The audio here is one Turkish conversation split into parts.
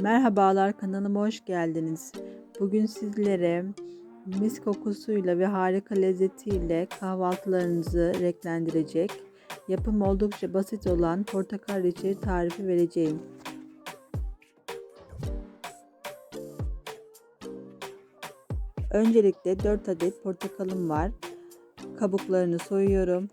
Merhabalar kanalıma hoş geldiniz. Bugün sizlere mis kokusuyla ve harika lezzetiyle kahvaltılarınızı renklendirecek, yapım oldukça basit olan portakal reçeli tarifi vereceğim. Öncelikle 4 adet portakalım var. Kabuklarını soyuyorum.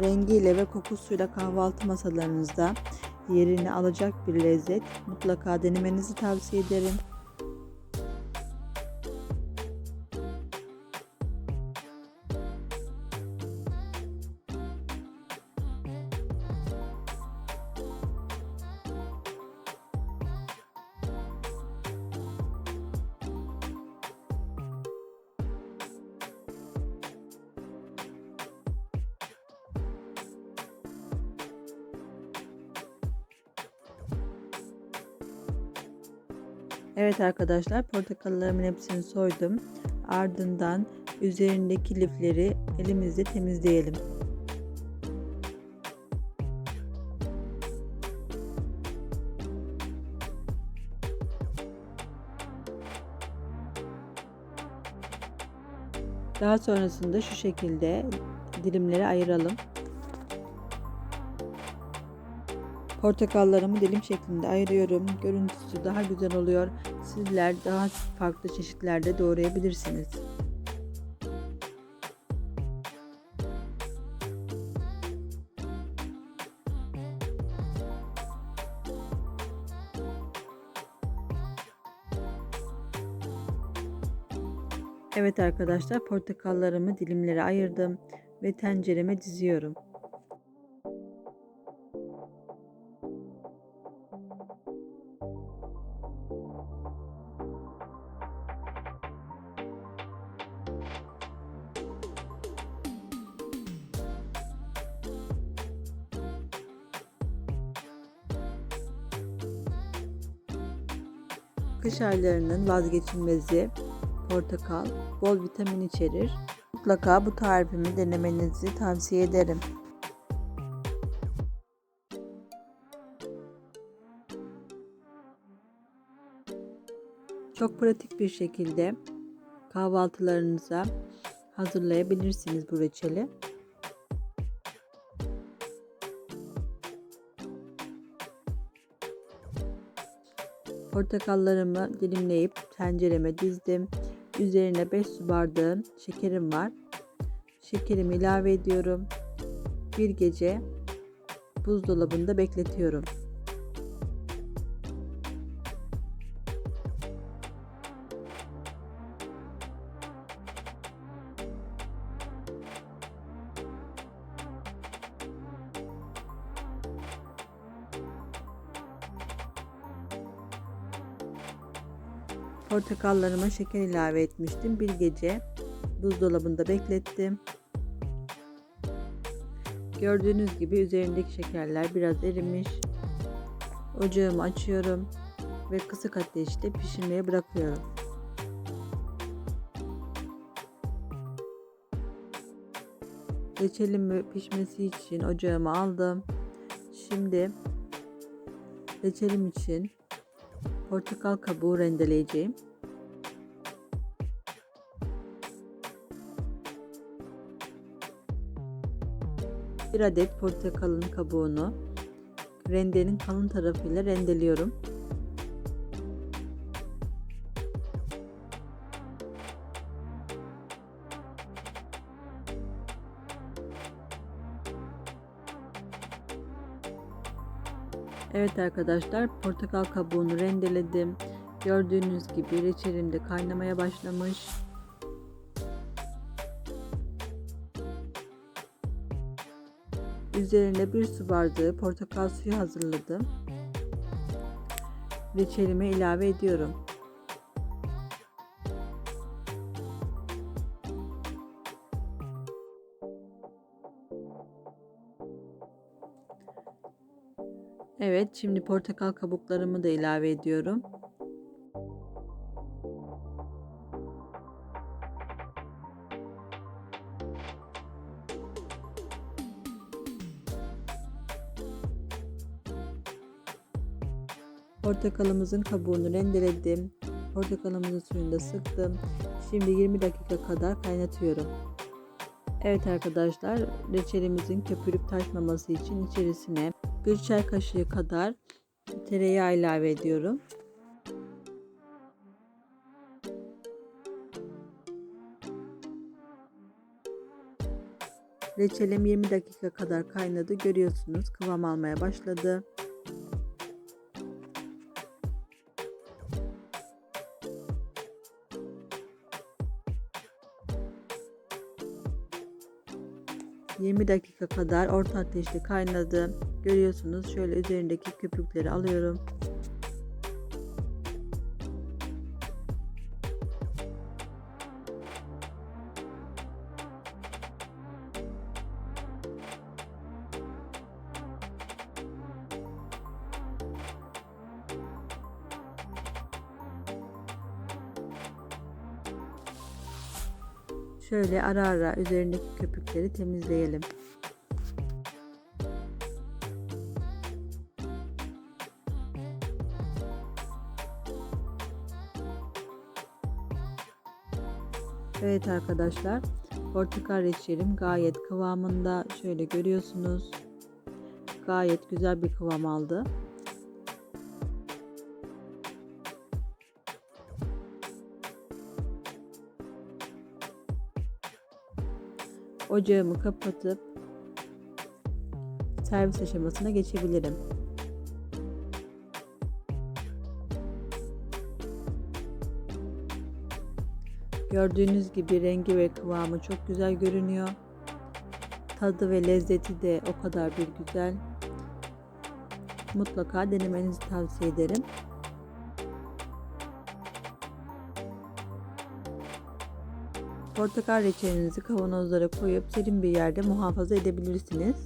Rengiyle ve kokusuyla kahvaltı masalarınızda yerini alacak bir lezzet. Mutlaka denemenizi tavsiye ederim. Evet arkadaşlar portakallarımın hepsini soydum. Ardından üzerindeki lifleri elimizle temizleyelim. Daha sonrasında şu şekilde dilimleri ayıralım. Portakallarımı dilim şeklinde ayırıyorum. Görüntüsü daha güzel oluyor. Sizler daha farklı çeşitlerde doğrayabilirsiniz. Evet arkadaşlar portakallarımı dilimlere ayırdım ve tencereme diziyorum. Kış aylarının vazgeçilmezi portakal bol vitamin içerir. Mutlaka bu tarifimi denemenizi tavsiye ederim. Çok pratik bir şekilde kahvaltılarınıza hazırlayabilirsiniz bu reçeli. Portakallarımı dilimleyip tencereme dizdim. Üzerine 5 su bardağı şekerim var. Şekerimi ilave ediyorum. Bir gece buzdolabında bekletiyorum. Portakallarıma şeker ilave etmiştim. Bir gece buzdolabında beklettim. Gördüğünüz gibi üzerindeki şekerler biraz erimiş. Ocağımı açıyorum ve kısık ateşte pişirmeye bırakıyorum. Reçelim pişmesi için ocağımı aldım. Şimdi reçelim için portakal kabuğu rendeleyeceğim. Bir adet portakalın kabuğunu rendenin kalın tarafıyla rendeliyorum. Evet arkadaşlar portakal kabuğunu rendeledim. Gördüğünüz gibi reçelim de kaynamaya başlamış. Üzerine bir su bardağı portakal suyu hazırladım. Reçelime ilave ediyorum. Evet, şimdi portakal kabuklarımı da ilave ediyorum. Portakalımızın kabuğunu rendeledim. Portakalımızın suyunu da sıktım. Şimdi 20 dakika kadar kaynatıyorum. Evet arkadaşlar, reçelimizin köpürüp taşmaması için içerisine 1 çay kaşığı kadar tereyağı ilave ediyorum. Reçelim 20 dakika kadar kaynadı. Görüyorsunuz kıvam almaya başladı. ...20 dakika kadar orta ateşte kaynadı. Görüyorsunuz şöyle üzerindeki köpükleri alıyorum. Şöyle ara ara üzerindeki köpükleri temizleyelim. Evet arkadaşlar portakal reçelim gayet kıvamında şöyle görüyorsunuz. Gayet güzel bir kıvam aldı. Ocağımı kapatıp servis aşamasına geçebilirim. Gördüğünüz gibi rengi ve kıvamı çok güzel görünüyor. Tadı ve lezzeti de o kadar bir güzel. Mutlaka denemenizi tavsiye ederim. Portakal reçelinizi kavanozlara koyup serin bir yerde muhafaza edebilirsiniz.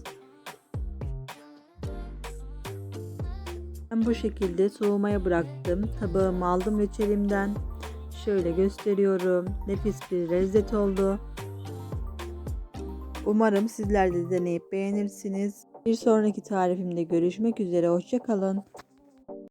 Ben bu şekilde soğumaya bıraktım. Tabağımı aldım reçelimden. Şöyle gösteriyorum. Nefis bir lezzet oldu. Umarım sizler de deneyip beğenirsiniz. Bir sonraki tarifimde görüşmek üzere. Hoşçakalın.